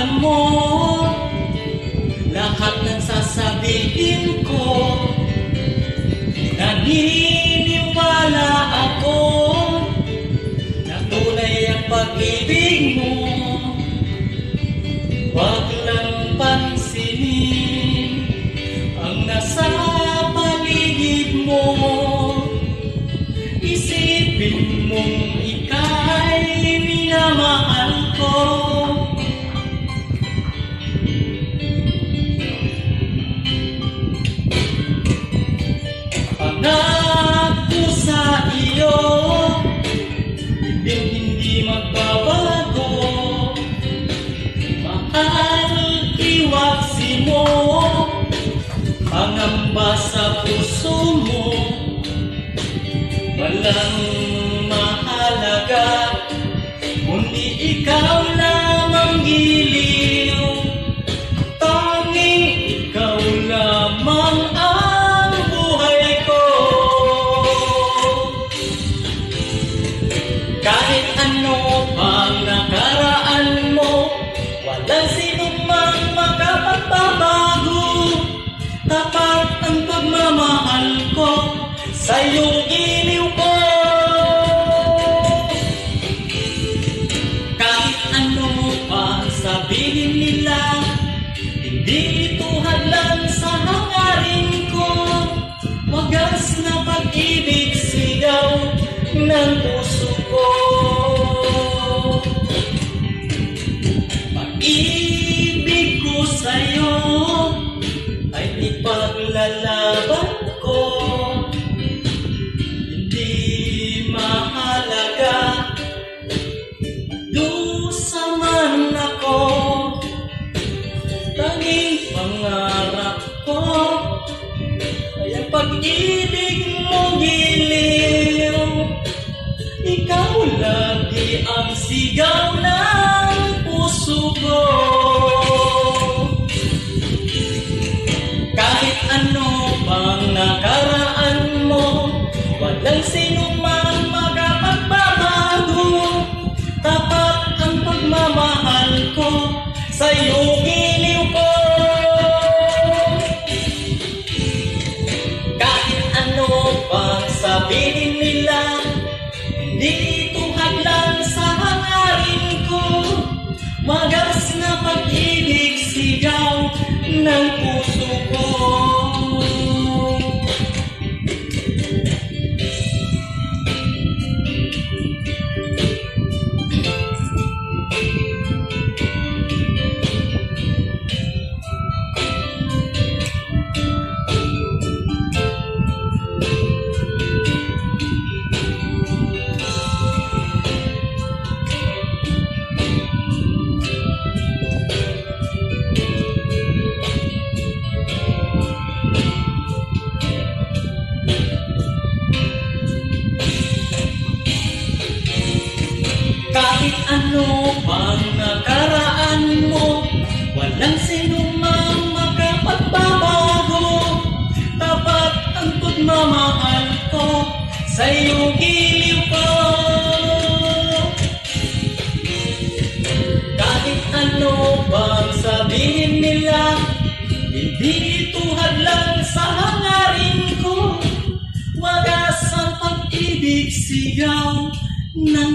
tandaan mo. Lahat ng sasabihin ko. Naniniwala ako Na tunay ang pag-ibig mo. Huwag lang pansinin Ang nasa paligid mo. Isipin mong ika'y minamahal ko Pangamba sa puso mo? Walang mahalaga Kundi ikaw lamang giliw. Tanging ikaw lamang ang buhay ko. Kahit ano pang nakaraan mo Walang Sa iyong iliw ko. Kahit ano pa sabihin nila Hindi ito hadlang sa hangarin ko. Wagas na pag-ibig sigaw ng puso ko. Pag-ibig ko sa'yo ay ipaglalaban ko pag-ibig mo giliw Ikaw lagi ang sigaw ng puso ko. Kahit ano pang nakaraan mo Walang sinumang makapagbabago Tapat ang pagmamahal ko Sa sabihin nila Hindi ito hadlang sa hangarin ko. Wagas na pag-ibig sigaw ng puso pagmamahal ko Sa iyong giliw ko. Kahit ano pang sabihin nila Hindi ito hadlang sa hangarin ko. Wagas ang pag-ibig sigaw ng